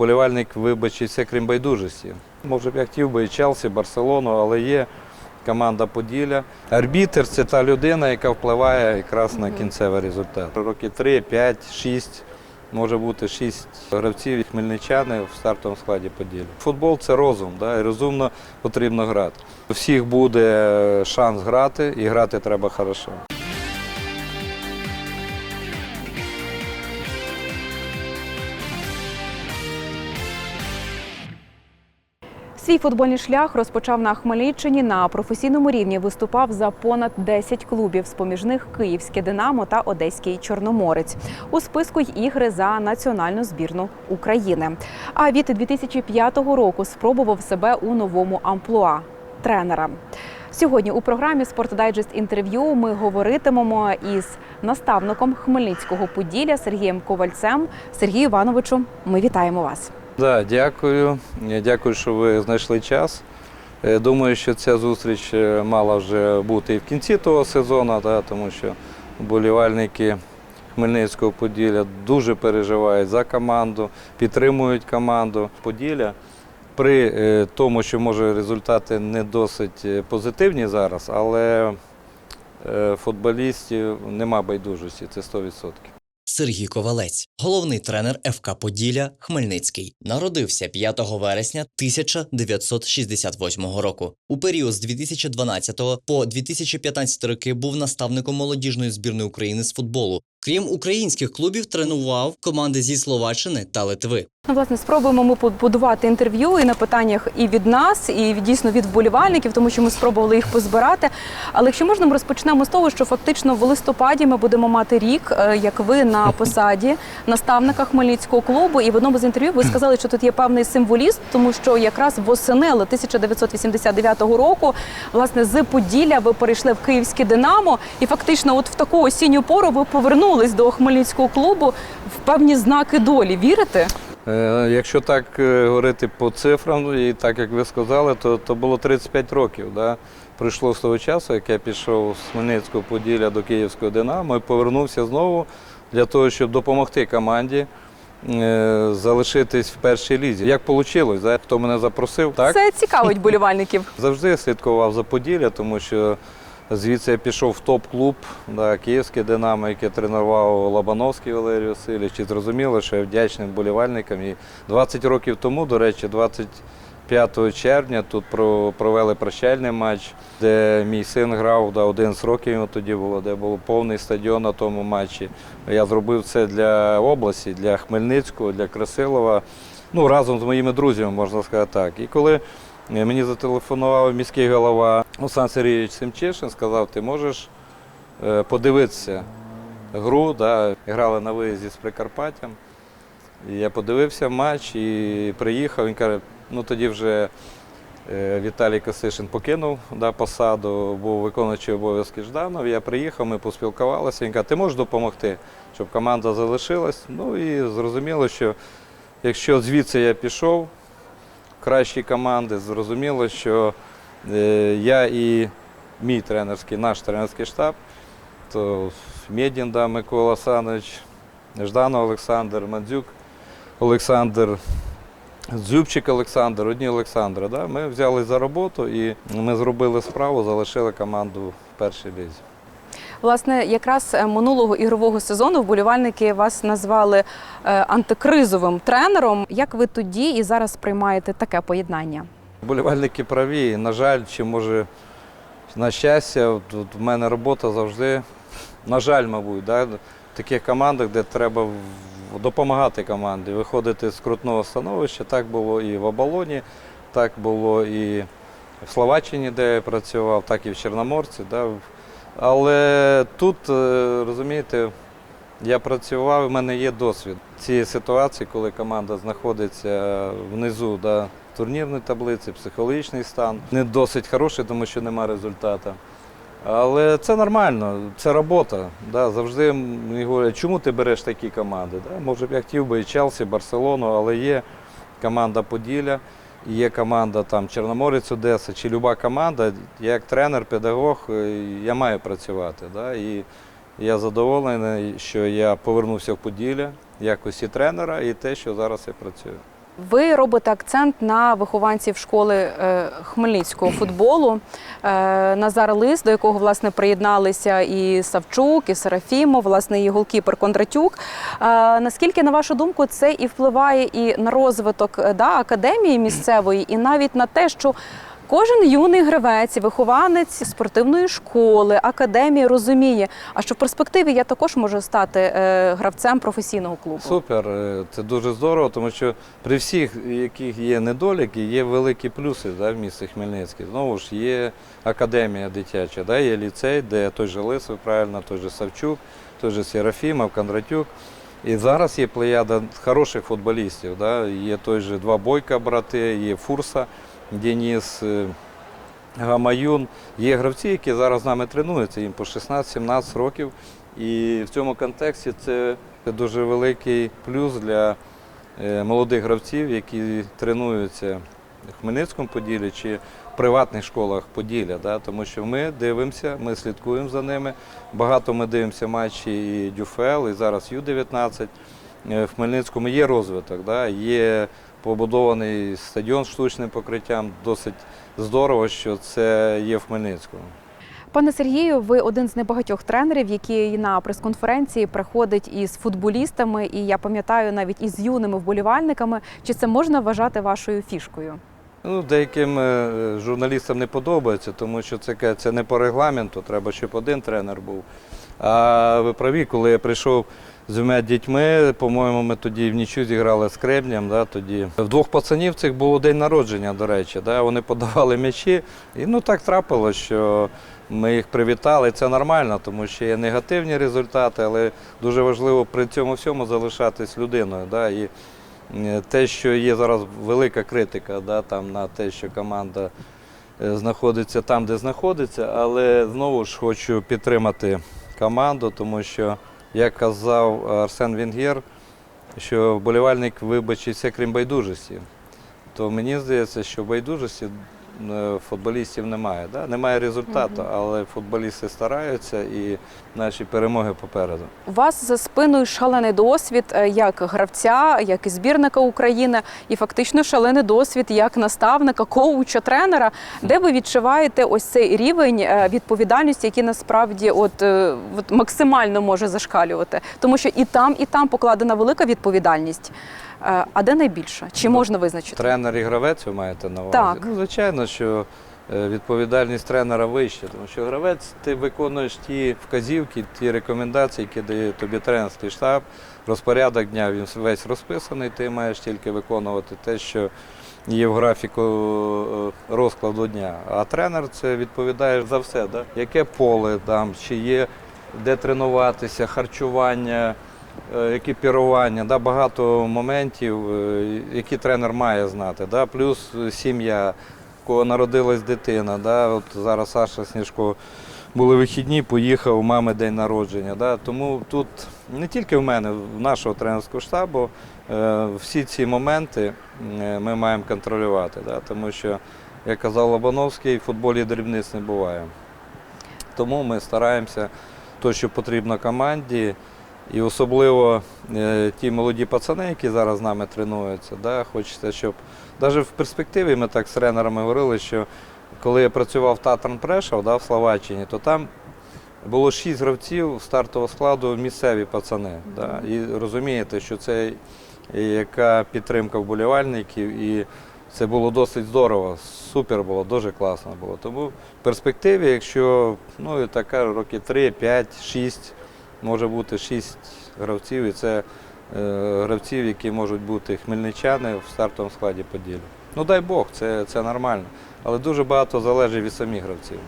вболівальник вибачиться крім байдужості. Може б я хотів би і Челсі, Барселону, але є команда Поділля. Арбітер це та людина, яка впливає якраз на кінцевий результат. Роки 3, 5, 6, може бути 6 гравців хмельничани в стартовому складі Поділля. Футбол це розум, да, і розумно потрібно грати. У всіх буде шанс грати, і грати треба хорошо. Свій футбольний шлях розпочав на Хмельниччині. На професійному рівні виступав за понад 10 клубів, з поміж них Київське Динамо та Одеський Чорноморець. У списку й ігри за національну збірну України. А від 2005 року спробував себе у новому амплуа тренера. Сьогодні у програмі «Спортдайджест інтерв'ю ми говоритимемо із наставником Хмельницького Поділля Сергієм Ковальцем. Сергію Івановичу, ми вітаємо вас. Да, дякую. Дякую, що ви знайшли час. Е, Думаю, що ця зустріч е, мала вже бути і в кінці того сезону, да, тому що вболівальники Хмельницького Поділля дуже переживають за команду, підтримують команду Поділля. При е, тому, що може результати не досить позитивні зараз, але футболістів нема байдужості, це 100%. Сергій Ковалець, головний тренер ФК Поділля Хмельницький, народився 5 вересня 1968 року. У період з 2012 по 2015 роки був наставником молодіжної збірної України з футболу. Крім українських клубів, тренував команди зі Словаччини та Литви. Ну, власне, спробуємо ми побудувати інтерв'ю і на питаннях і від нас, і дійсно від вболівальників, тому що ми спробували їх позбирати. Але якщо можна, ми розпочнемо з того, що фактично в листопаді ми будемо мати рік, е, як ви на посаді наставника Хмельницького клубу. І в одному з інтерв'ю ви сказали, що тут є певний символізм, тому що якраз восени 1989 року, власне, з Поділля ви перейшли в Київське Динамо, і фактично, от в таку осінню пору ви повернулись до Хмельницького клубу в певні знаки долі. Вірите? Е, Якщо так е, говорити по цифрам, і так як ви сказали, то, то було 35 років. Да? Прийшло з того часу, як я пішов з Хмельницького Поділля до Київського Динамо і повернувся знову для того, щоб допомогти команді е, залишитись в першій лізі. Як вийшло? Хто мене запросив? Так? Це цікавить болівальників. Завжди слідкував за Поділля, тому що звідси я пішов в топ-клуб, да, Київське Динамо, яке тренував Лобановський Валерій Васильович. І зрозуміло, що я вдячний болівальникам. І 20 років тому, до речі, 25 червня тут провели прощальний матч, де мій син грав, да, 11 років йому тоді було, де був повний стадіон на тому матчі. Я зробив це для області, для Хмельницького, для Красилова. Ну, разом з моїми друзями, можна сказати так. І коли Мені зателефонував міський голова Олександр Сергійович Семчишин, сказав, ти можеш е, подивитися гру. Да. Грали на виїзді з Прикарпаттям. Я подивився матч і приїхав. Він каже, ну тоді вже е, Віталій Косишин покинув да, посаду, був виконуючий обов'язки Жданов. Я приїхав, ми поспілкувалися. Він каже, ти можеш допомогти, щоб команда залишилась. Ну і зрозуміло, що якщо звідси я пішов, кращі команди. Зрозуміло, що е, я і мій тренерський, наш тренерський штаб, то Медін да, Микола Санович, Жданов Олександр, Мандзюк Олександр, Дзюбчик Олександр, одні Олександра. Да, ми взяли за роботу і ми зробили справу, залишили команду в першій лізі. Власне, якраз е, минулого ігрового сезону вболівальники вас назвали е, антикризовим тренером. Як ви тоді і зараз сприймаєте таке поєднання? Болівальники праві. На жаль, чи може на щастя, от в мене робота завжди, на жаль, мабуть, да, в таких командах, де треба допомагати команді, виходити з скрутного становища. Так було і в Оболоні, так було і в Словаччині, де я працював, так і в Чорноморці. Да. Але тут, е, розумієте, я працював, в мене є досвід цієї ситуації, коли команда знаходиться внизу да, турнірної таблиці, психологічний стан не досить хороший, тому що немає результату. Але це нормально, це робота. Да. Завжди мені говорять, чому ти береш такі команди? Да. Може б я хотів би і Челсі, і Барселону, але є команда Поділля, є команда там Чорноморець, Одеса чи люба команда. Я як тренер, педагог, е, я маю працювати. Да. І я задоволений, що я повернувся в Поділля якості тренера і те, що зараз я працюю. Ви робите акцент на вихованців школи е, хмельницького футболу. Е, Назар Лис, до якого власне приєдналися і Савчук, і Серафімов, власне, і голкіпер Кондратюк. Е, Наскільки, на вашу думку, це і впливає і на розвиток да, академії місцевої, і навіть на те, що Кожен юний гравець, вихованець спортивної школи, академії розуміє, а що в перспективі я також можу стати е, гравцем професійного клубу. Супер, е, це дуже здорово, тому що при всіх, яких є недоліки, є великі плюси да, в місті Хмельницький. Знову ж є академія дитяча, да, є ліцей, де той же Лисов, правильно, той же Савчук, той же Серафімов, Кондратюк. І зараз є плеяда хороших футболістів. Да. Є той же два бойка брати, є Фурса, Деніс, е, Гамаюн. Є гравці, які зараз з нами тренуються, їм по 16-17 років. І в цьому контексті це дуже великий плюс для е, молодих гравців, які тренуються в Хмельницькому Поділі чи в приватних школах Поділля. Да? Тому що ми дивимося, ми слідкуємо за ними. Багато ми дивимося матчі і ДЮФЛ, і зараз Ю-19. Е, В Хмельницькому є розвиток, да? є побудований стадіон з штучним покриттям. Досить здорово, що це є в Хмельницькому. Пане Сергію, ви один з небагатьох тренерів, який на прес-конференції приходить із футболістами, і я пам'ятаю навіть із юними вболівальниками. Чи це можна вважати вашою фішкою? Ну, деяким е, журналістам не подобається, тому що це, це не по регламенту, треба, щоб один тренер був. А ви праві, коли я прийшов з двома дітьми, по-моєму, ми тоді в нічу зіграли з Кремнем. Да, тоді. В двох пацанів цих було день народження, до речі. Да, вони подавали м'ячі. І ну так трапилось, що ми їх привітали. Це нормально, тому що є негативні результати, але дуже важливо при цьому всьому залишатись людиною. Да, і те, що є зараз велика критика да, там, на те, що команда е, знаходиться там, де знаходиться, але знову ж хочу підтримати команду, тому що, як казав Арсен Венгер, що вболівальник вибачиться крім байдужості. То мені здається, що байдужості футболістів немає. Да? Немає результату, але футболісти стараються і наші перемоги попереду. У вас за спиною шалений досвід е, як гравця, як і збірника України, і фактично шалений досвід як наставника, коуча, тренера. Де ви відчуваєте ось цей рівень е, відповідальності, який насправді от, е, от максимально може зашкалювати? Тому що і там, і там покладена велика відповідальність. Е, А де найбільша? Чи можна визначити? Тренер і гравець ви маєте на увазі? Так. Ну, звичайно, що е, відповідальність тренера вища, тому що гравець ти виконуєш ті вказівки, ті рекомендації, які дає тобі тренерський штаб. Розпорядок дня він весь розписаний, ти маєш тільки виконувати те, що є в графіку е, розкладу дня. А тренер це відповідає за все, да? яке поле там, чи є де тренуватися, харчування екіпірування, да, багато моментів, е, які тренер має знати. Да, плюс сім'я, у кого народилась дитина. Да, от зараз Саша Сніжко були вихідні, поїхав, у мами день народження. Да, тому тут не тільки в мене, в нашого тренерського штабу, е, всі ці моменти е, ми маємо контролювати. Да, тому що, як казав Лобановський, в футболі дрібниць не буває. Тому ми стараємося то, що потрібно команді. І особливо е, ті молоді пацани, які зараз з нами тренуються, да, хочеться, щоб навіть в перспективі ми так з тренерами говорили, що коли я працював в Татран Прешав да, в Словаччині, то там було шість гравців стартового складу місцеві пацани. Да, і розумієте, що це яка підтримка вболівальників, і це було досить здорово, супер було, дуже класно було. Тому в перспективі, якщо ну, така роки 3, 5, 6, може бути шість гравців, і це е, гравців, які можуть бути хмельничани в стартовому складі Поділля. Ну дай Бог, це, це нормально. Але дуже багато залежить від самих гравців.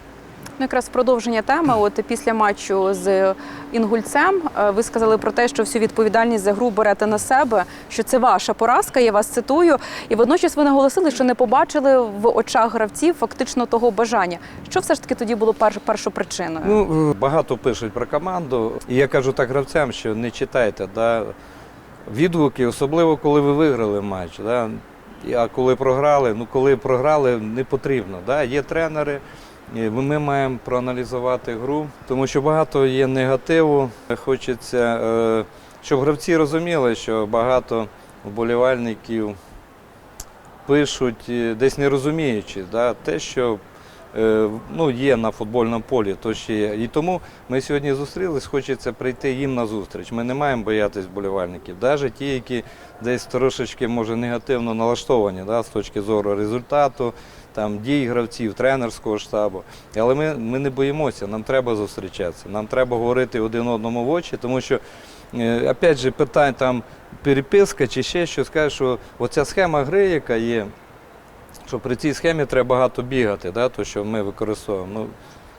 Ну, якраз продовження теми, от після матчу з Інгульцем, е, ви сказали про те, що всю відповідальність за гру берете на себе, що це ваша поразка, я вас цитую. І водночас ви наголосили, що не побачили в очах гравців фактично того бажання. Що все ж таки тоді було перш, першопричиною? Ну, е, багато пишуть про команду. І я кажу так гравцям, що не читайте да, відгуки, особливо коли ви виграли матч. Да. А коли програли, ну коли програли, не потрібно. Да. Є тренери, ми маємо проаналізувати гру, тому що багато є негативу. Хочеться, е, щоб гравці розуміли, що багато вболівальників пишуть, е, десь не розуміючи да, те, що е, ну, є на футбольному полі, то ще є. І тому ми сьогодні зустрілись, хочеться прийти їм на зустріч. Ми не маємо боятись болівальників, навіть ті, які десь трошечки може негативно налаштовані да, з точки зору результату, там, дій гравців, тренерського штабу. Але ми, ми не боїмося, нам треба зустрічатися, нам треба говорити один одному в очі, тому що, е, опять же, питань там переписка чи ще щось, каже, що оця схема гри, яка є, що при цій схемі треба багато бігати, да, то, що ми використовуємо. Ну,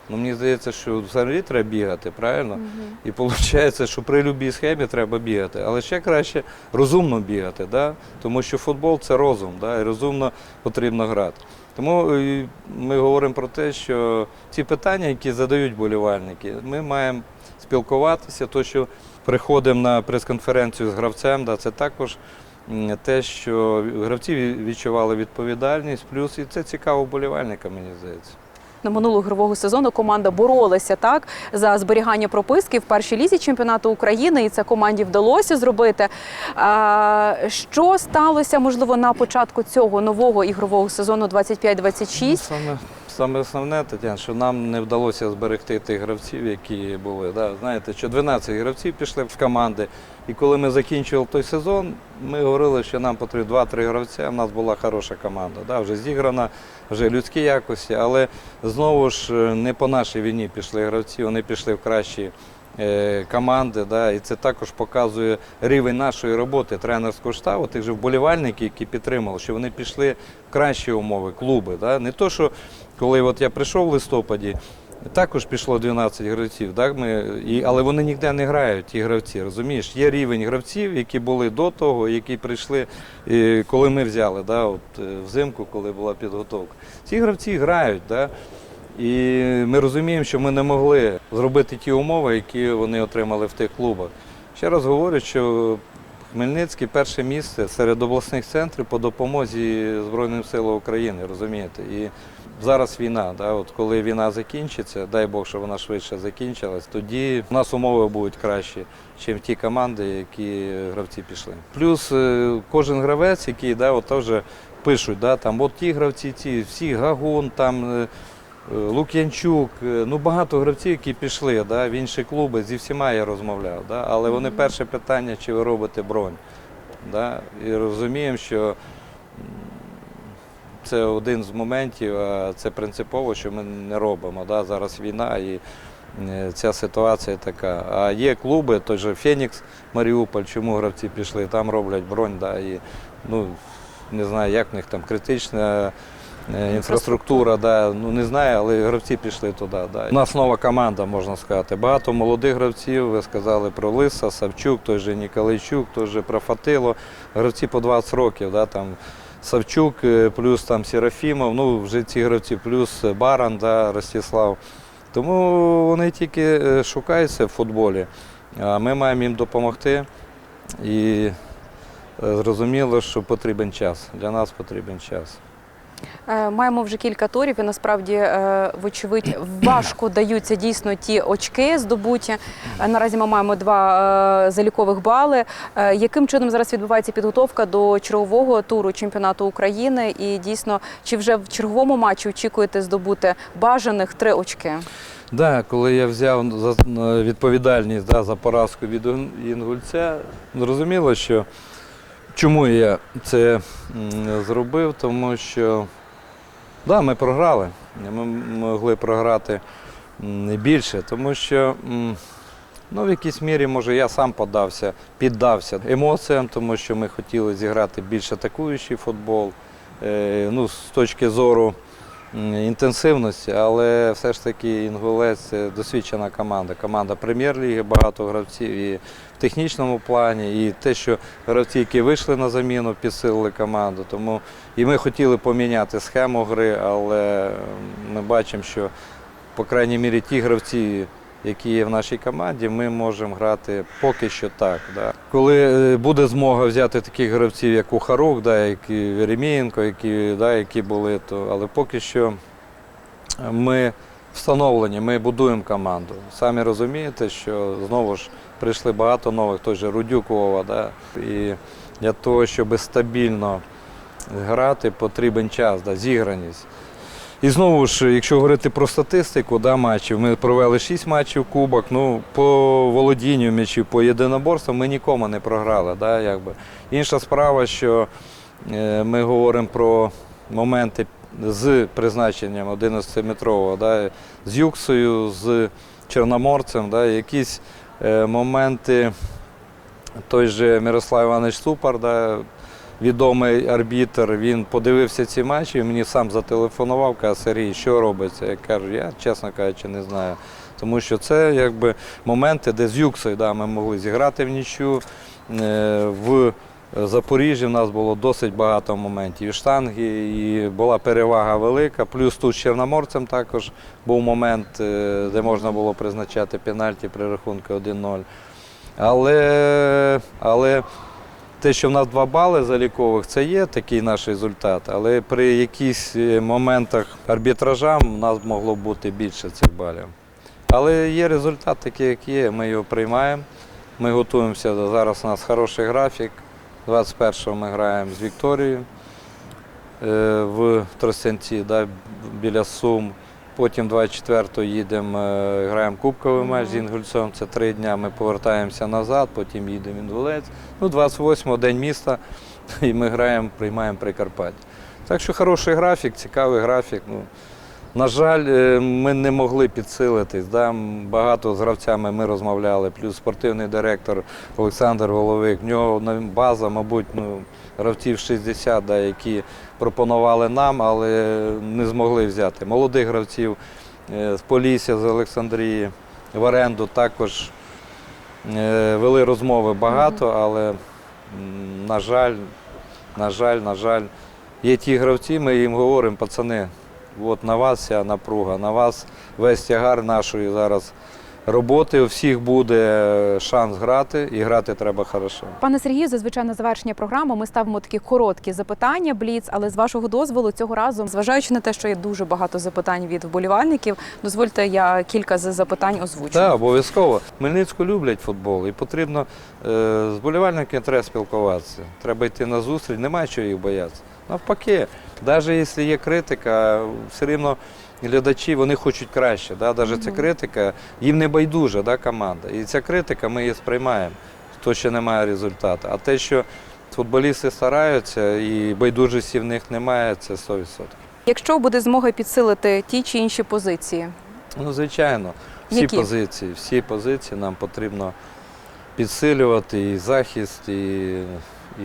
ну, мені здається, що взагалі треба бігати, правильно? І виходить, що при будь-якій схемі треба бігати. Але ще краще розумно бігати, да? тому що футбол це розум, да? і розумно потрібно грати. Тому е, ми говоримо про те, що ці питання, які задають болівальники, ми маємо спілкуватися, то що приходимо на прес-конференцію з гравцем, да, це також те, що гравці відчували відповідальність, плюс і це цікаво болівальникам, мені здається. На минулого ігрового сезону команда боролася так за зберігання прописки в першій лізі чемпіонату України, і це команді вдалося зробити. Що сталося, можливо, на початку цього нового ігрового сезону 25-26? Ну, Саме, саме основне, Тетяна, що нам не вдалося зберегти тих гравців, які були. Да. Знаєте, що 12 гравців пішли в команди. І коли ми закінчували той сезон, ми говорили, що нам потрібно 2-3 гравця. У нас була хороша команда. Да, вже зіграна, вже людські якості, але знову ж е, не по нашій війні пішли гравці, вони пішли в кращі е, команди. Да, і це також показує рівень нашої роботи тренерського штабу, тих же вболівальників, які підтримали, що вони пішли в кращі умови, клуби. Да. Не то, що коли от я прийшов в листопаді, також пішло 12 гравців, так, ми, і, але вони ніде не грають, ті гравці. Розумієш, є рівень гравців, які були до того, які прийшли, і, коли ми взяли, да, от, е, взимку, коли була підготовка. Ці гравці грають. Да, і ми розуміємо, що ми не могли зробити ті умови, які вони отримали в тих клубах. Ще раз говорю, що Хмельницький перше місце серед обласних центрів по допомозі Збройним силам України, розумієте? І зараз війна. Да? От коли війна закінчиться, дай Бог, що вона швидше закінчилась, тоді в нас умови будуть кращі, ніж ті команди, які гравці пішли. Плюс е, кожен гравець, який да, от теж пишуть, да, там, от ті гравці, ці, всі Гагун, там. е, Е, Лук'янчук, ну багато гравців, які пішли да, в інші клуби, зі всіма я розмовляв. Да, але вони перше питання, чи ви робите бронь. Да, і розуміємо, що це один з моментів, це принципово, що ми не робимо. Да, зараз війна і е, ця ситуація така. А є клуби, той же Фенікс, Маріуполь, чому гравці пішли, там роблять бронь. Да, і, ну, не знаю, як в них там критична. Е, Інфраструктура, да, ну не знаю, але гравці пішли туди. Да. У нас нова команда, можна сказати. Багато молодих гравців. Ви сказали про Лиса, Савчук, той же Ніколайчук, той же про Фатило. Гравці по 20 років. Да, там Савчук, е, плюс там Серафімов, ну вже ці гравці, плюс Баран, да, Ростислав. Тому вони тільки е, шукаються в футболі, а ми маємо їм допомогти. І е, зрозуміло, що потрібен час. Для нас потрібен час. Е, Маємо вже кілька турів, і насправді, е, вочевидь, важко даються дійсно ті очки здобуті. Е, Наразі ми маємо два залікових бали. Яким чином зараз відбувається підготовка до чергового туру чемпіонату України? І дійсно, чи вже в черговому матчі очікуєте здобути бажаних три очки? Да, коли я взяв відповідальність да, за поразку від Інгульця, зрозуміло, що чому я це зробив, тому що да, ми програли. Ми могли програти більше, тому що ну, в якійсь мірі, може, я сам подався, піддався емоціям, тому що ми хотіли зіграти більш атакуючий футбол. Е, ну, з точки зору інтенсивності, але все ж таки Інгулець це досвідчена команда. Команда прем'єр-ліги, багато гравців і технічному плані, і те, що гравці, які вийшли на заміну, підсилили команду. Тому і ми хотіли поміняти схему гри, але ми бачимо, що, по крайній мірі, ті гравці. Які є в нашій команді, ми можемо грати поки що так. Да. Коли е, буде змога взяти таких гравців, як Кухарук, да, як і Веремієнко, які, да, які були, то але поки що ми встановлені, ми будуємо команду. Самі розумієте, що знову ж прийшли багато нових, той же Рудюк Вова, да, і для того, щоб стабільно грати потрібен час, да, зіграність. І знову ж, якщо говорити про статистику да, матчів, ми провели 6 матчів кубок. Ну, по володінню м'ячів, по єдиноборствам ми нікому не програли. Да, якби. Інша справа, що е, ми говоримо про моменти з призначенням 11-метрового, да, з Юксою, з Чорноморцем, да, якісь моменти, той же Мирослав Іванович Супар, да, відомий арбітр, він подивився ці матчі і мені сам зателефонував, каже, Сергій, що робиться? Я кажу, я, чесно кажучи, не знаю. Тому що це якби моменти, де з Юксою да, ми могли зіграти в нічю. Е, В Запоріжжі в нас було досить багато моментів. І штанги, і була перевага велика. Плюс тут з Чорноморцем також був момент, е, де можна було призначати пенальті при рахунку 1-0. Але, але те, що в нас два бали залікових, це є такий наш результат. Але при якихось е, моментах арбітража в нас могло бути більше цих балів. Але є результат такий, як є, ми його приймаємо. Ми готуємося. до- Зараз у нас хороший графік. 21-го ми граємо з Вікторією е, в Тростянці, да, біля Сум. Потім 24-го їдемо, е, граємо кубковий матч з Інгульцем. Це три дня. Ми повертаємося назад, потім їдемо в Інгулець. Ну, 28-го день міста, і ми граємо, приймаємо Прикарпаття. Так що хороший графік, цікавий графік. Ну, на жаль, е, ми не могли підсилитись. Да? Багато з гравцями ми розмовляли, плюс спортивний директор Олександр Головик. В нього база, мабуть, ну, гравців 60, да, які пропонували нам, але не змогли взяти. Молодих гравців е, з Полісся, з Олександрії, в оренду також е, вели розмови багато, але, на жаль, на жаль, на жаль, є ті гравці, ми їм говоримо, пацани, от на вас вся напруга, на вас весь тягар нашої зараз роботи. У всіх буде шанс грати, і грати треба хорошо. Пане Сергію, зазвичай на завершення програми ми ставимо такі короткі запитання, бліц, але з вашого дозволу цього разу, зважаючи на те, що є дуже багато запитань від вболівальників, дозвольте я кілька з запитань озвучу. Так, обов'язково. Хмельницьку люблять футбол, і потрібно е, з болівальниками треба спілкуватися. Треба йти на зустріч, немає чого їх боятися. Навпаки, навіть якщо є критика, все рівно глядачі вони хочуть краще. Да? Навіть ця критика, їм не байдужа да, команда. І ця критика ми її сприймаємо, то ще немає результату. А те, що футболісти стараються і байдужості в них немає, це 100%. Якщо буде змога підсилити ті чи інші позиції, Ну, звичайно, всі Які? позиції, всі позиції нам потрібно підсилювати і захист, і,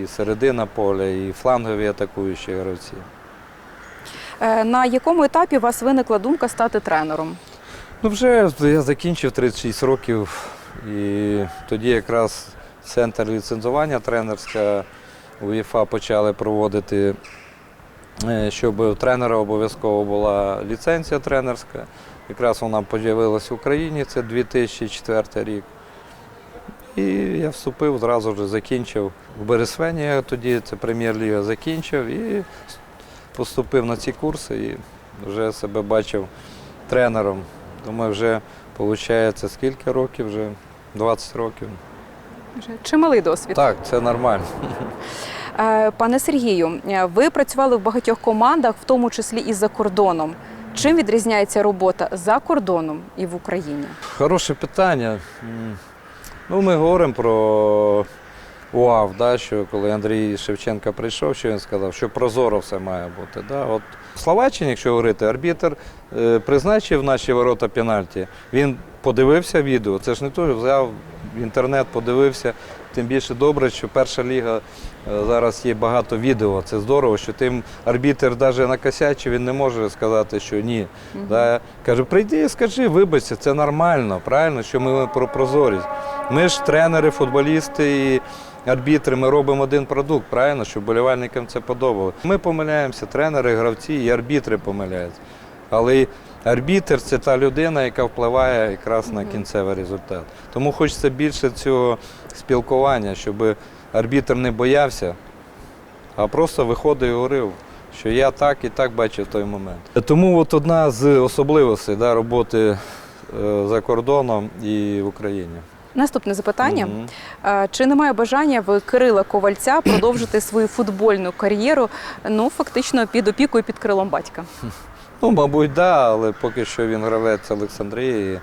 і середина поля, і флангові атакуючі гравці. Е, на якому етапі у вас виникла думка стати тренером? Ну, вже я закінчив 36 років, і тоді якраз центр ліцензування тренерська УЄФА почали проводити, е, щоб у тренера обов'язково була ліцензія тренерська. Якраз вона з'явилася в Україні, це 2004 рік. І я вступив, зразу ж закінчив в Бересвені, тоді це прем'єр-ліга закінчив і поступив на ці курси і вже себе бачив тренером. Думаю, вже виходить скільки років? Вже 20 років. Вже Чималий досвід. Так, це нормально. Е, Пане Сергію, е, ви працювали в багатьох командах, в тому числі і за кордоном. Чим відрізняється робота за кордоном і в Україні? Хороше питання. Ну, ми говоримо про УАВ, да, що коли Андрій Шевченко прийшов, що він сказав, що прозоро все має бути. Да. От в Словаччині, якщо говорити, арбітр е, призначив наші ворота пенальті. Він подивився відео. Це ж не то, взяв в інтернет, подивився. Тим більше добре, що перша ліга е, зараз є багато відео. Це здорово, що тим арбітр навіть накосячив, він не може сказати, що ні. Да. Каже, прийди і скажи, вибачся, це нормально, правильно, що ми про прозорість. Ми ж тренери, футболісти і арбітри, ми робимо один продукт, правильно, щоб болівальникам це подобалося. Ми помиляємося, тренери, гравці і арбітри помиляються. Але арбітр це та людина, яка впливає якраз на кінцевий результат. Тому хочеться більше цього спілкування, щоб арбітр не боявся, а просто виходив і говорив, що я так і так бачив той момент. Тому от одна з особливостей да, роботи е, за кордоном і в Україні. Наступне запитання. Е, чи немає бажання в Кирила Ковальця продовжити свою футбольну кар'єру? Ну фактично під опікою під крилом батька? Ну, мабуть, да, але поки що він гравець Олександрії.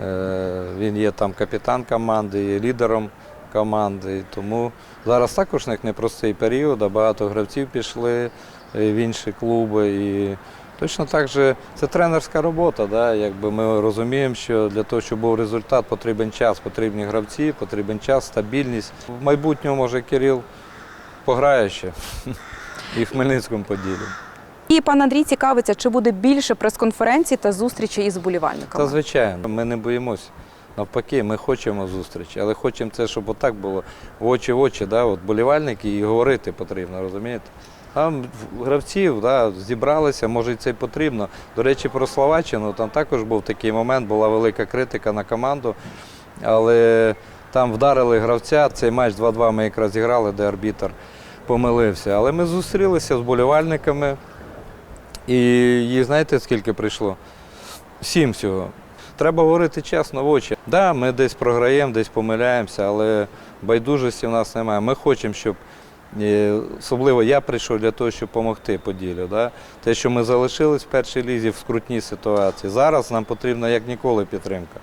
Е, Він є там капітан команди, є лідером команди. Тому зараз також непростий період, а багато гравців пішли е, в інші клуби. І точно так же це тренерська робота. Да? Якби ми розуміємо, що для того, щоб був результат, потрібен час, потрібні гравці, потрібен час, стабільність. В майбутньому, може, Кирил пограє ще і в Хмельницькому поділі. І пан Андрій цікавиться, чи буде більше прес-конференцій та зустрічей із вболівальниками. Та звичайно, ми не боїмося. Навпаки, ми хочемо зустрічі, але хочемо це, щоб отак було в очі в очі, да, от болівальники і говорити потрібно, розумієте? Там гравців да, зібралися, може і це потрібно. До речі, про Словаччину там також був такий момент, була велика критика на команду, але там вдарили гравця. Цей матч 2-2 ми якраз зіграли, де арбітр помилився. Але ми зустрілися з болівальниками, і знаєте, скільки прийшло? Сім всього. Треба говорити чесно в очі. Так, да, ми десь програємо, десь помиляємося, але байдужості в нас немає. Ми хочемо, щоб е, особливо я прийшов для того, щоб допомогти Поділлю. Да? Те, що ми залишились в першій лізі в скрутній ситуації. Зараз нам потрібна як ніколи підтримка.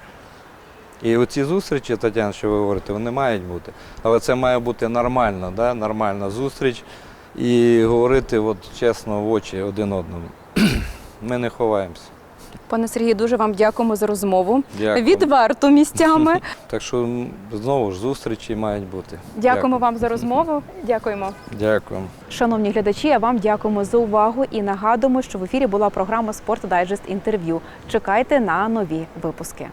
І оці зустрічі, Тетяна, що ви говорите, вони мають бути. Але це має бути нормальна, да? нормальна зустріч і говорити от, чесно в очі один одному. Ми не ховаємося. Пане Сергію, дуже вам дякуємо за розмову. Дякую. Відверто місцями. Так що знову ж зустрічі мають бути. Дякуємо вам за розмову. Дякуємо. Дякуємо. Шановні глядачі, а вам дякуємо за увагу і нагадуємо, що в ефірі була програма Спорт Дайджест інтерв'ю. Чекайте на нові випуски.